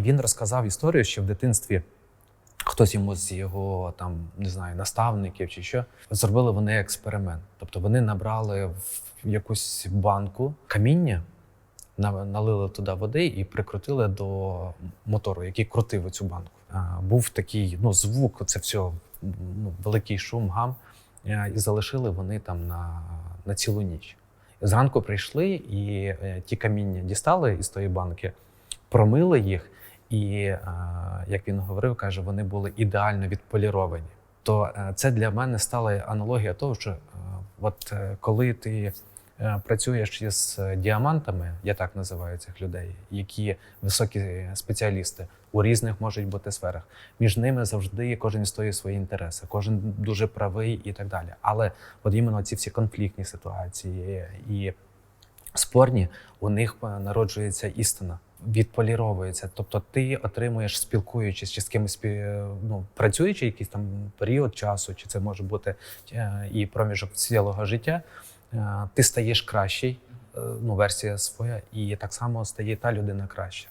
Він розказав історію, що в дитинстві хтось йому з його там не знаю наставників чи що зробили вони експеримент. Тобто вони набрали в якусь банку каміння, на- налили туди води і прикрутили до мотору, який крутив цю банку. Був такий ну, звук, це все ну, великий шум, гам, е, і залишили вони там на, на цілу ніч. Зранку прийшли і е, ті каміння дістали із тої банки, промили їх, і е, як він говорив, каже, вони були ідеально відполіровані. То е, це для мене стала аналогія того, що е, от коли ти працюєш із діамантами, я так називаю цих людей, які високі спеціалісти у різних можуть бути сферах. Між ними завжди кожен стоїть свої інтереси, кожен дуже правий і так далі. Але от іменно ці всі конфліктні ситуації і спорні, у них е, народжується істина, відполіровується. Тобто ти отримуєш, спілкуючись чи з кимось ну, працюючи якийсь там період часу, чи це може бути е, і проміжок цілого життя, е, ти стаєш кращий, е, ну, версія своя, і так само стає та людина краща.